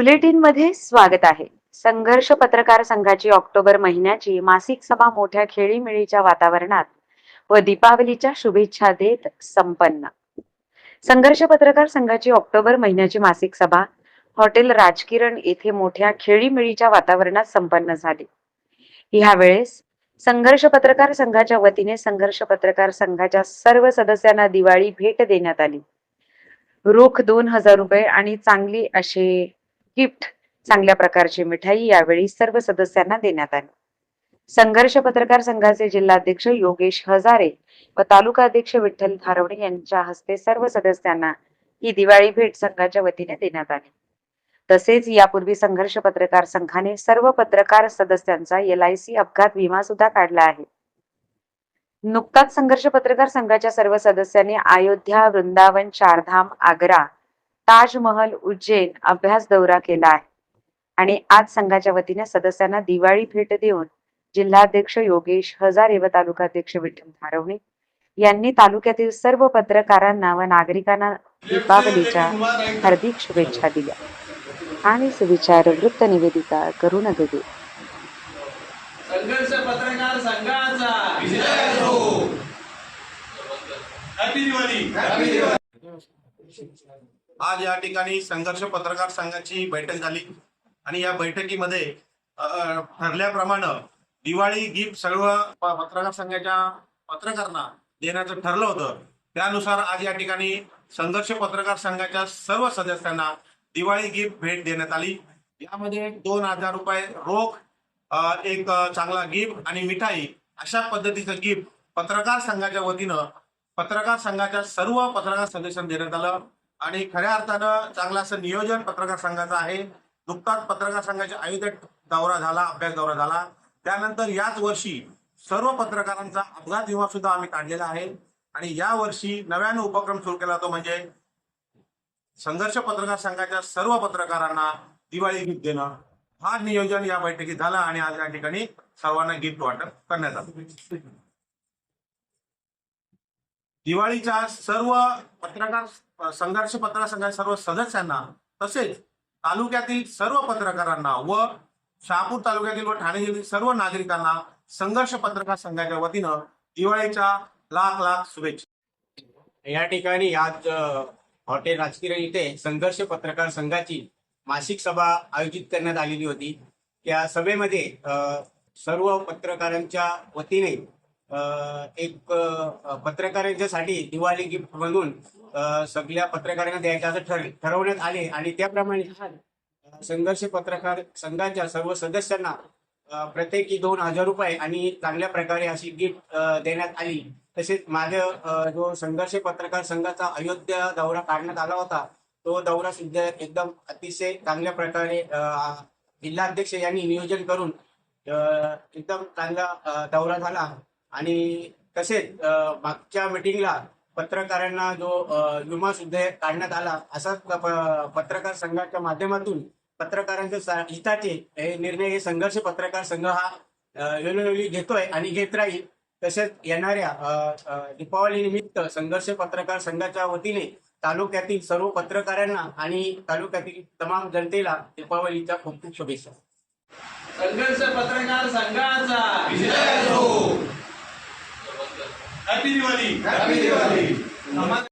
बुलेटिनमध्ये स्वागत आहे. संघर्ष पत्रकार संघाची ऑक्टोबर महिन्याची मासिक सभा मोठ्या खेळीमेळीच्या वातावरणात व दीपावलीच्या शुभेच्छा देत संपन्न. संघर्ष पत्रकार संघाची ऑक्टोबर महिन्याची मासिक सभा हॉटेल राजकिरण येथे मोठ्या खेळीमेळीच्या वातावरणात संपन्न झाली. ह्यावेळेस संघर्ष पत्रकार संघाच्या वतीने संघर्ष पत्रकार संघाच्या सर्व सदस्यांना दिवाळी भेट देण्यात आली. रोख दोन हजार रुपये आणि चांगली असे गिफ्ट चांगल्या प्रकारची मिठाई यावेळी सर्व सदस्यांना देण्यात आली. संघर्ष पत्रकार संघाचे जिल्हाध्यक्ष योगेश हजारे व तालुका अध्यक्ष विठ्ठल धारवणे यांच्या हस्ते सर्व सदस्यांना ही दिवाळी भेट संघाच्या वतीने देण्यात आली. तसेच यापूर्वी संघर्ष पत्रकार संघाने सर्व पत्रकार सदस्यांचा एल आय सी अपघात विमा सुद्धा काढला आहे. नुकताच संघर्ष पत्रकार संघाच्या सर्व सदस्यांनी अयोध्या वृंदावन चारधाम आग्रा ताजमहल उज्जैन अभ्यास दौरा केला आहे. आणि आज संघाच्या वतीने सदस्यांना दिवाळी भेट देऊन जिल्हाध्यक्ष योगेश हजारे व तालुकाध्यक्ष विठ्ठल धारवणे यांनी तालुक्यातील सर्व पत्रकारांना व नागरिकांना दीपावलीच्या हार्दिक शुभेच्छा दिल्या. आणि सुविचार वृत्त निवेदिका करुण गगे संघर्ष पत्रकार संघाचा हॅपी दिवाळी आज या ठिकाणी संघर्ष पत्रकार संघाची बैठक झाली. आणि या बैठकीमध्ये ठरल्याप्रमाणे दिवाळी गिफ्ट सर्व पत्रकार संघाच्या पत्रकारांना देण्याचं ठरलं होतं. त्यानुसार आज या ठिकाणी संघर्ष पत्रकार संघाच्या सर्व सदस्यांना दिवाळी गिफ्ट भेट देण्यात आली. यामध्ये दोन हजार रुपये रोख एक चांगला गिफ्ट आणि मिठाई अशा पद्धतीचं गिफ्ट पत्रकार संघाच्या वतीनं पत्रकार संघाच्या सर्व पत्रकार सदस्यांना देण्यात आलं. आणि खऱ्या अर्थानं चांगलं असं नियोजन पत्रकार संघाचं आहे. नुकताच पत्रकार संघाच्या अयोध्येत दौरा झाला अभ्यास दौरा झाला. त्यानंतर याच वर्षी सर्व पत्रकारांचा अपघात विमा सुद्धा आम्ही काढलेला आहे. आणि या वर्षी नव्यानं उपक्रम सुरू केला तो म्हणजे संघर्ष पत्रकार संघाच्या सर्व पत्रकारांना दिवाळी गिफ्ट देणं. हा नियोजन या बैठकीत झाला आणि आज या ठिकाणी सर्वांना गिफ्ट वाटप करण्यात आलं. दिवाळीच्या सर्व पत्रकार संघर्ष पत्रकार संघाच्या सर्व सदस्यांना तसेच तालुक्यातील सर्व पत्रकारांना व शहापूर तालुक्यातील व ठाणे जिल्ह्यातील सर्व नागरिकांना संघर्ष पत्रकार संघाच्या वतीनं दिवाळीच्या लाख लाख शुभेच्छा. या ठिकाणी आज हॉटेल राजकीय इथे संघर्ष पत्रकार संघाची मासिक सभा आयोजित करण्यात आलेली होती. त्या सभेमध्ये सर्व पत्रकारांच्या वतीने एक पत्रकारांच्यासाठी दिवाळी गिफ्ट म्हणून सगळ्या पत्रकारांना द्यायचं असं ठरवण्यात आले. आणि त्याप्रमाणे संघर्ष पत्रकार संघाच्या सर्व सदस्यांना प्रत्येकी दोन हजार रुपये आणि चांगल्या प्रकारे अशी गिफ्ट देण्यात आली. तसेच माझ्या जो संघर्ष पत्रकार संघाचा अयोध्या दौरा काढण्यात आला होता तो दौरा सुद्धा एकदम अतिशय चांगल्या प्रकारे जिल्हाध्यक्ष यांनी नियोजन करून एकदम चांगला दौरा झाला. आणि तसेच मागच्या मिटिंगला पत्रकारांना जो विमा सुद्धा काढण्यात आला असाच पत्रकार संघाच्या माध्यमातून पत्रकारांच्या सा- हिताचे हे निर्णय हे संघर्ष पत्रकार संघ हा वेळोवेळी घेतोय आणि घेत राहील. तसेच येणाऱ्या दीपावली निमित्त संघर्ष पत्रकार संघाच्या वतीने तालुक्यातील सर्व पत्रकारांना आणि तालुक्यातील तमाम जनतेला दीपावलीच्या खूप खूप शुभेच्छा. संघर्ष पत्रकार संघाचा हॅपी दिवाळी